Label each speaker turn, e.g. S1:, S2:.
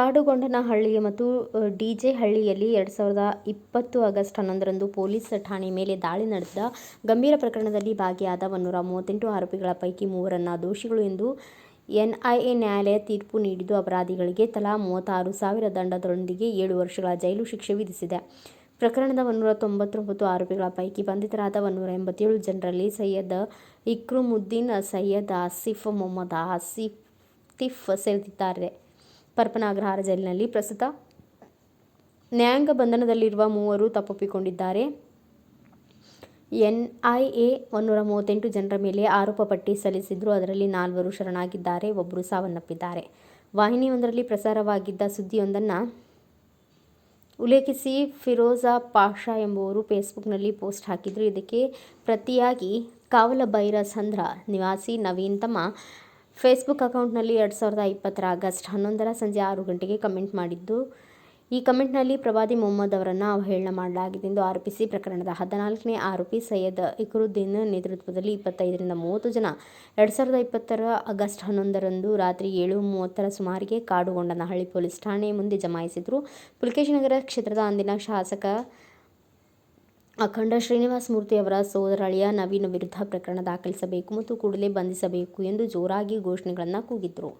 S1: ಕಾಡುಗೊಂಡನಹಳ್ಳಿ ಮತ್ತು ಡಿಜೆ ಹಳ್ಳಿಯಲ್ಲಿ ಎರಡು ಸಾವಿರದ ಇಪ್ಪತ್ತು ಆಗಸ್ಟ್ ಹನ್ನೊಂದರಂದು ಪೊಲೀಸ್ ಠಾಣೆ ಮೇಲೆ ದಾಳಿ ನಡೆದ ಗಂಭೀರ ಪ್ರಕರಣದಲ್ಲಿ ಭಾಗಿಯಾದ ಒನ್ನೂರ ಮೂವತ್ತೆಂಟು ಆರೋಪಿಗಳ ಪೈಕಿ ಮೂವರನ್ನು ದೋಷಿಗಳು ಎಂದು ಎನ್ಐಎ ನ್ಯಾಯಾಲಯ ತೀರ್ಪು ನೀಡಿದ್ದು, ಅಪರಾಧಿಗಳಿಗೆ ತಲಾ ಮೂವತ್ತಾರು ಸಾವಿರ ದಂಡದೊಂದಿಗೆ ಏಳು ವರ್ಷಗಳ ಜೈಲು ಶಿಕ್ಷೆ ವಿಧಿಸಿದೆ. ಪ್ರಕರಣದ ಒನ್ನೂರ ತೊಂಬತ್ತೊಂಬತ್ತು ಆರೋಪಿಗಳ ಪೈಕಿ ಬಂಧಿತರಾದ ಒನ್ನೂರ ಎಂಬತ್ತೇಳು ಜನರಲ್ಲಿ ಸೈಯದ್ ಇಕ್ರಮುದ್ದೀನ್, ಸೈಯದ್ ಆಸಿಫ್, ಮೊಹಮ್ಮದ್ ತಿಫ್ ಸೇರಿದ್ದಾರೆ. ಪರಪ್ಪನ ಅಗ್ರಹಾರ ಜೈಲಿನಲ್ಲಿ ಪ್ರಸ್ತುತ ನ್ಯಾಯಾಂಗ ಬಂಧನದಲ್ಲಿರುವ ಮೂವರು ತಪ್ಪೊಪ್ಪಿಕೊಂಡಿದ್ದಾರೆ. ಎನ್ಐಎ ಒನ್ನೂರ ಮೂವತ್ತೆಂಟು ಜನರ ಮೇಲೆ ಆರೋಪ ಪಟ್ಟಿ ಸಲ್ಲಿಸಿದ್ರು ಅದರಲ್ಲಿ ನಾಲ್ವರು ಶರಣಾಗಿದ್ದಾರೆ, ಒಬ್ಬರು ಸಾವನ್ನಪ್ಪಿದ್ದಾರೆ. ವಾಹಿನಿಯೊಂದರಲ್ಲಿ ಪ್ರಸಾರವಾಗಿದ್ದ ಸುದ್ದಿಯೊಂದನ್ನು ಉಲ್ಲೇಖಿಸಿ ಫಿರೋಜಾ ಪಾಷಾ ಎಂಬುವರು ಫೇಸ್ಬುಕ್ನಲ್ಲಿ ಪೋಸ್ಟ್ ಹಾಕಿದ್ರು. ಇದಕ್ಕೆ ಪ್ರತಿಯಾಗಿ ಕಾವಲಭೈರಸಂದ್ರ ನಿವಾಸಿ ನವೀನ್ ತಮ್ಮ ಫೇಸ್ಬುಕ್ ಅಕೌಂಟ್ನಲ್ಲಿ ಎರಡು ಸಾವಿರದ ಇಪ್ಪತ್ತರ ಆಗಸ್ಟ್ ಹನ್ನೊಂದರ ಸಂಜೆ ಆರು ಗಂಟೆಗೆ ಕಮೆಂಟ್ ಮಾಡಿದ್ದು, ಈ ಕಮೆಂಟ್ನಲ್ಲಿ ಪ್ರವಾದಿ ಮೊಹಮ್ಮದ್ ಅವರನ್ನು ಅವಹೇಳನ ಮಾಡಲಾಗಿದೆ ಎಂದು ಆರೋಪಿಸಿ, ಪ್ರಕರಣದ ಹದಿನಾಲ್ಕನೇ ಆರೋಪಿ ಸಯ್ಯದ್ ಇಕ್ರುದ್ದೀನ್ ನೇತೃತ್ವದಲ್ಲಿ ಇಪ್ಪತ್ತೈದರಿಂದ ಮೂವತ್ತು ಜನ ಎರಡು ಸಾವಿರದ ಇಪ್ಪತ್ತರ ಆಗಸ್ಟ್ ಹನ್ನೊಂದರಂದು ರಾತ್ರಿ ಏಳು ಮೂವತ್ತರ ಸುಮಾರಿಗೆ ಕಾಡುಗೊಂಡನಹಳ್ಳಿ ಪೊಲೀಸ್ ಠಾಣೆ ಮುಂದೆ ಜಮಾಯಿಸಿದ್ರು. ಪುಲಕೇಶಿನಗರ ಕ್ಷೇತ್ರದ ಅಂದಿನ ಶಾಸಕ ಅಖಂಡ ಶ್ರೀನಿವಾಸ ಮೂರ್ತಿ ಅವರ ಸೋದರಳಿಯ ನವೀನ್ ವಿರುದ್ಧ ಪ್ರಕರಣ ದಾಖಲಿಸಬೇಕು ಮತ್ತು ಕೂಡಲೇ ಬಂಧಿಸಬೇಕು ಎಂದು ಜೋರಾಗಿ ಘೋಷಣೆಗಳನ್ನು ಕೂಗಿದ್ರು.